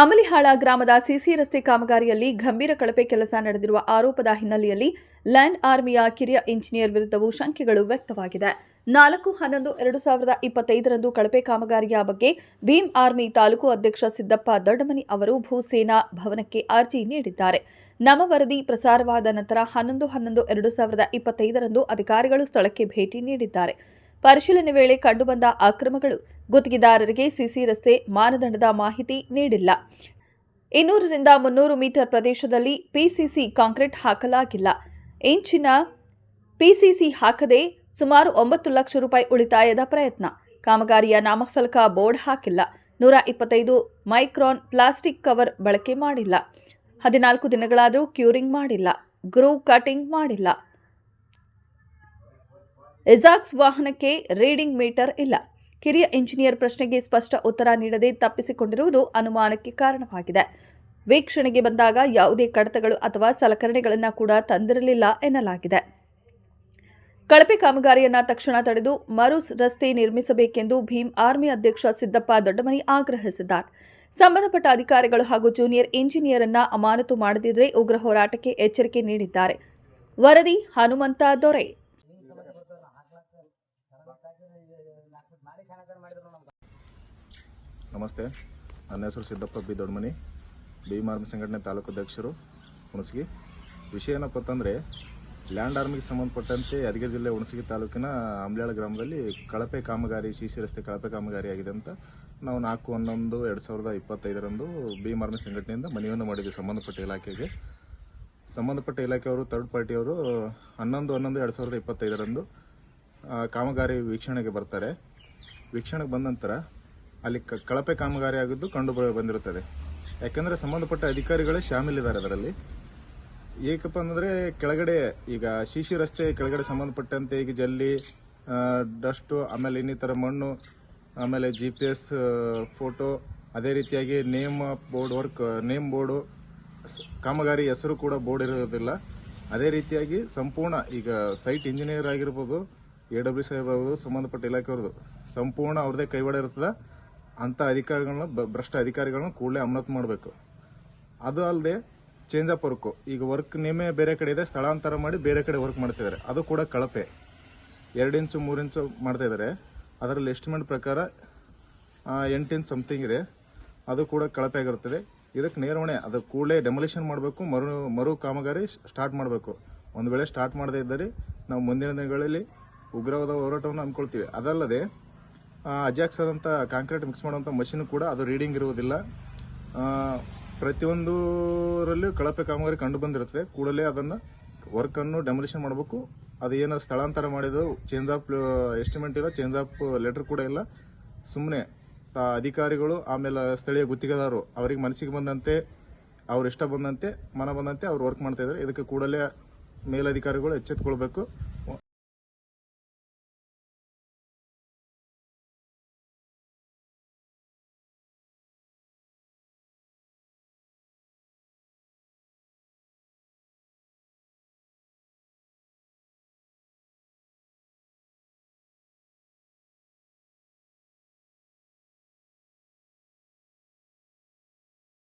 ಅಮಲಿಹಾಳ ಗ್ರಾಮದ ಸಿಸಿ ರಸ್ತೆ ಕಾಮಗಾರಿಯಲ್ಲಿ ಗಂಭೀರ ಕಳಪೆ ಕೆಲಸ ನಡೆದಿರುವ ಆರೋಪದ ಹಿನ್ನೆಲೆಯಲ್ಲಿ ಲ್ಯಾಂಡ್ ಆರ್ಮಿಯ ಕಿರಿಯ ಇಂಜಿನಿಯರ್ ವಿರುದ್ಧವೂ ಶಂಕೆಗಳು ವ್ಯಕ್ತವಾಗಿದೆ. ನಾಲ್ಕು, ಹನ್ನೊಂದು, ಎರಡು ಸಾವಿರದ ಇಪ್ಪತ್ತೈದರಂದು ಕಳಪೆ ಕಾಮಗಾರಿಯ ಬಗ್ಗೆ ಭೀಮ್ ಆರ್ಮಿ ತಾಲೂಕು ಅಧ್ಯಕ್ಷ ಸಿದ್ದಪ್ಪ ದೊಡ್ಡಮನಿ ಅವರು ಭೂಸೇನಾ ಭವನಕ್ಕೆ ಅರ್ಜಿ ನೀಡಿದ್ದಾರೆ. ನಮ್ಮ ವರದಿ ಪ್ರಸಾರವಾದ ನಂತರ ಹನ್ನೊಂದು ಹನ್ನೊಂದು, ಎರಡು ಸಾವಿರದ ಇಪ್ಪತ್ತೈದರಂದು ಅಧಿಕಾರಿಗಳು ಸ್ಥಳಕ್ಕೆ ಭೇಟಿ ನೀಡಿದ್ದಾರೆ. ಪರಿಶೀಲನೆ ವೇಳೆ ಕಂಡುಬಂದ ಅಕ್ರಮಗಳು ಗುತ್ತಿಗೆದಾರರಿಗೆ ಸಿಸಿ ರಸ್ತೆ ಮಾನದಂಡದ ಮಾಹಿತಿ ನೀಡಿಲ್ಲ. ಇನ್ನೂರರಿಂದ ಮುನ್ನೂರು ಮೀಟರ್ ಪ್ರದೇಶದಲ್ಲಿ ಪಿಸಿಸಿ ಕಾಂಕ್ರೀಟ್ ಹಾಕಲಾಗಿಲ್ಲ. ಇಂಚಿನ ಪಿಸಿಸಿ ಹಾಕದೆ ಸುಮಾರು ಒಂಬತ್ತು ಲಕ್ಷ ರೂಪಾಯಿ ಉಳಿತಾಯದ ಪ್ರಯತ್ನ. ಕಾಮಗಾರಿಯ ನಾಮಫಲಕ ಬೋರ್ಡ್ ಹಾಕಿಲ್ಲ. ನೂರ ಇಪ್ಪತ್ತೈದು ಮೈಕ್ರಾನ್ ಪ್ಲಾಸ್ಟಿಕ್ ಕವರ್ ಬಳಕೆ ಮಾಡಿಲ್ಲ. ಹದಿನಾಲ್ಕು ದಿನಗಳಾದರೂ ಕ್ಯೂರಿಂಗ್ ಮಾಡಿಲ್ಲ. ಗ್ರೂ ಕಟಿಂಗ್ ಮಾಡಿಲ್ಲ. ಎಜಾಕ್ಸ್ ವಾಹನಕ್ಕೆ ರೀಡಿಂಗ್ ಮೀಟರ್ ಇಲ್ಲ. ಕಿರಿಯ ಇಂಜಿನಿಯರ್ ಪ್ರಶ್ನೆಗೆ ಸ್ಪಷ್ಟ ಉತ್ತರ ನೀಡದೆ ತಪ್ಪಿಸಿಕೊಂಡಿರುವುದು ಅನುಮಾನಕ್ಕೆ ಕಾರಣವಾಗಿದೆ. ವೀಕ್ಷಣೆಗೆ ಬಂದಾಗ ಯಾವುದೇ ಕಡತಗಳು ಅಥವಾ ಸಲಕರಣೆಗಳನ್ನು ಕೂಡ ತಂದಿರಲಿಲ್ಲ ಎನ್ನಲಾಗಿದೆ. ಕಳಪೆ ಕಾಮಗಾರಿಯನ್ನು ತಕ್ಷಣ ತಡೆದು ಮರು ರಸ್ತೆ ನಿರ್ಮಿಸಬೇಕೆಂದು ಭೀಮ್ ಆರ್ಮಿ ಅಧ್ಯಕ್ಷ ಸಿದ್ದಪ್ಪ ದೊಡ್ಡಮನಿ ಆಗ್ರಹಿಸಿದ್ದಾರೆ. ಸಂಬಂಧಪಟ್ಟ ಅಧಿಕಾರಿಗಳು ಹಾಗೂ ಜೂನಿಯರ್ ಇಂಜಿನಿಯರ್ ಅನ್ನ ಅಮಾನತು ಮಾಡದಿದ್ದರೆ ಉಗ್ರ ಹೋರಾಟಕ್ಕೆ ಎಚ್ಚರಿಕೆ ನೀಡಿದ್ದಾರೆ. ವರದಿ ಹನುಮಂತ ದೊರೆ. ನಮಸ್ತೆ. ನನ್ನ ಹೆಸರು ಸಿದ್ದಪ್ಪ ಬಿ ದೊಡ್ಮನಿ. ಭೀಮ್ ಆರ್ಮಿ ಸಂಘಟನೆ ತಾಲೂಕು ಅಧ್ಯಕ್ಷರು ಹುಣಸಗಿ. ವಿಷಯ ಏನಪ್ಪ ಅಂತಂದರೆ, ಲ್ಯಾಂಡ್ ಆರ್ಮಿಗೆ ಸಂಬಂಧಪಟ್ಟಂತೆ ಯಾದಗಿರಿ ಜಿಲ್ಲೆ ಹುಣಸಗಿ ತಾಲೂಕಿನ ಅಂಬ್ಯಾಳ ಗ್ರಾಮದಲ್ಲಿ ಕಳಪೆ ಕಾಮಗಾರಿ, ಸಿ ಸಿ ರಸ್ತೆ ಕಳಪೆ ಕಾಮಗಾರಿ ಆಗಿದೆ ಅಂತ ನಾವು ನಾಲ್ಕು ಹನ್ನೊಂದು, ಎರಡು ಸಾವಿರದ ಇಪ್ಪತ್ತೈದರಂದು ಭೀಮ್ ಆರ್ಮಿ ಸಂಘಟನೆಯಿಂದ ಮನವಿಯನ್ನು ಮಾಡಿದ್ವಿ ಸಂಬಂಧಪಟ್ಟ ಇಲಾಖೆಗೆ. ಸಂಬಂಧಪಟ್ಟ ಇಲಾಖೆಯವರು ಥರ್ಡ್ ಪಾರ್ಟಿಯವರು ಹನ್ನೊಂದು ಹನ್ನೊಂದು, ಎರಡು ಸಾವಿರದ ಇಪ್ಪತ್ತೈದರಂದು ಕಾಮಗಾರಿ ವೀಕ್ಷಣೆಗೆ ಬರ್ತಾರೆ. ವೀಕ್ಷಣೆಗೆ ಬಂದ ನಂತರ ಅಲ್ಲಿ ಕಳಪೆ ಕಾಮಗಾರಿ ಆಗಿದ್ದು ಕಂಡು ಬಂದಿರುತ್ತದೆ. ಯಾಕಂದರೆ ಸಂಬಂಧಪಟ್ಟ ಅಧಿಕಾರಿಗಳೇ ಶಾಮೀಲಿದ್ದಾರೆ ಅದರಲ್ಲಿ. ಏಕಪ್ಪ ಅಂದರೆ ಕೆಳಗಡೆ ಈಗ ಶಿಶಿ ರಸ್ತೆ ಕೆಳಗಡೆ ಸಂಬಂಧಪಟ್ಟಂತೆ ಈಗ ಜಲ್ಲಿ ಡಸ್ಟು, ಆಮೇಲೆ ಇನ್ನಿತರ ಮಣ್ಣು, ಆಮೇಲೆ ಜಿ ಪಿ ಎಸ್ ಫೋಟೋ ಅದೇ ರೀತಿಯಾಗಿ name board work, name board ಕಾಮಗಾರಿ ಹೆಸರು ಕೂಡ ಬೋರ್ಡ್ ಇರೋದಿಲ್ಲ. ಅದೇ ರೀತಿಯಾಗಿ ಸಂಪೂರ್ಣ ಈಗ ಸೈಟ್ ಇಂಜಿನಿಯರ್ ಆಗಿರ್ಬೋದು ಎ ಡಬ್ಲ್ಯೂ ಸಾಹೇಬ್ ಅವರು ಸಂಬಂಧಪಟ್ಟ ಇಲಾಖೆಯವ್ರದ್ದು ಸಂಪೂರ್ಣ ಅವ್ರದ್ದೇ ಕೈವಾಡ ಇರ್ತದೆ. ಅಂಥ ಅಧಿಕಾರಿಗಳನ್ನ ಭ್ರಷ್ಟ ಅಧಿಕಾರಿಗಳನ್ನ ಕೂಡಲೇ ಅಮಾನತು ಮಾಡಬೇಕು. ಅದು ಅಲ್ಲದೆ ಚೇಂಜ್ ಆಫ್ ವರ್ಕು ಈಗ ವರ್ಕ್ ನೇಮೇ ಬೇರೆ ಕಡೆ ಇದೆ, ಸ್ಥಳಾಂತರ ಮಾಡಿ ಬೇರೆ ಕಡೆ ವರ್ಕ್ ಮಾಡ್ತಿದ್ದಾರೆ. ಅದು ಕೂಡ ಕಳಪೆ. ಎರಡು ಇಂಚು, ಮೂರು ಇಂಚು ಮಾಡ್ತಾ ಇದ್ದಾರೆ. ಅದರಲ್ಲಿ ಎಸ್ಟಿಮೇಟ್ ಪ್ರಕಾರ ಎಂಟು ಇಂಚ್ ಸಮಥಿಂಗ್ ಇದೆ. ಅದು ಕೂಡ ಕಳಪೆ ಆಗಿರುತ್ತದೆ. ಇದಕ್ಕೆ ನೇರವಣೆ, ಅದು ಕೂಡಲೇ ಡೆಮೊಲಿಷನ್ ಮಾಡಬೇಕು, ಮರು ಮರು ಕಾಮಗಾರಿ ಸ್ಟಾರ್ಟ್ ಮಾಡಬೇಕು. ಒಂದು ವೇಳೆ ಸ್ಟಾರ್ಟ್ ಮಾಡದೇ ಇದ್ದರೆ, ನಾವು ಮುಂದಿನ ದಿನಗಳಲ್ಲಿ ಉಗ್ರವಾದ ಹೋರಾಟವನ್ನು ಅಂದ್ಕೊಳ್ತೀವಿ ಅದಲ್ಲದೆ ಅಜಾಕ್ಸ್ ಆದಂಥ ಕಾಂಕ್ರೀಟ್ ಮಿಕ್ಸ್ ಮಾಡುವಂಥ ಮಷಿನ್ ಕೂಡ ಅದು ರೀಡಿಂಗ್ ಇರುವುದಿಲ್ಲ. ಪ್ರತಿಯೊಂದರಲ್ಲೂ ಕಳಪೆ ಕಾಮಗಾರಿ ಕಂಡು ಬಂದಿರುತ್ತದೆ. ಕೂಡಲೇ ಅದನ್ನು ವರ್ಕನ್ನು ಡೆಮೊಲಿಷನ್ ಮಾಡಬೇಕು. ಅದು ಏನೋ ಸ್ಥಳಾಂತರ ಮಾಡಿದ್ದು ಚೇಂಜ್ ಆಫ್ ಎಸ್ಟಿಮೇಟ್ ಇಲ್ಲ ಚೇಂಜ್ ಆಫ್ ಲೆಟರ್ ಕೂಡ ಇಲ್ಲ. ಸುಮ್ಮನೆ ಅಧಿಕಾರಿಗಳು, ಆಮೇಲೆ ಸ್ಥಳೀಯ ಗುತ್ತಿಗೆದಾರರು, ಅವರಿಗೆ ಮನಸ್ಸಿಗೆ ಬಂದಂತೆ, ಅವ್ರ ಇಷ್ಟ ಬಂದಂತೆ, ಮನ ಬಂದಂತೆ ಅವ್ರು ವರ್ಕ್ ಮಾಡ್ತಾಯಿದ್ದಾರೆ ಇದಕ್ಕೆ ಕೂಡಲೇ ಮೇಲಧಿಕಾರಿಗಳು ಎಚ್ಚೆತ್ತುಕೊಳ್ಬೇಕು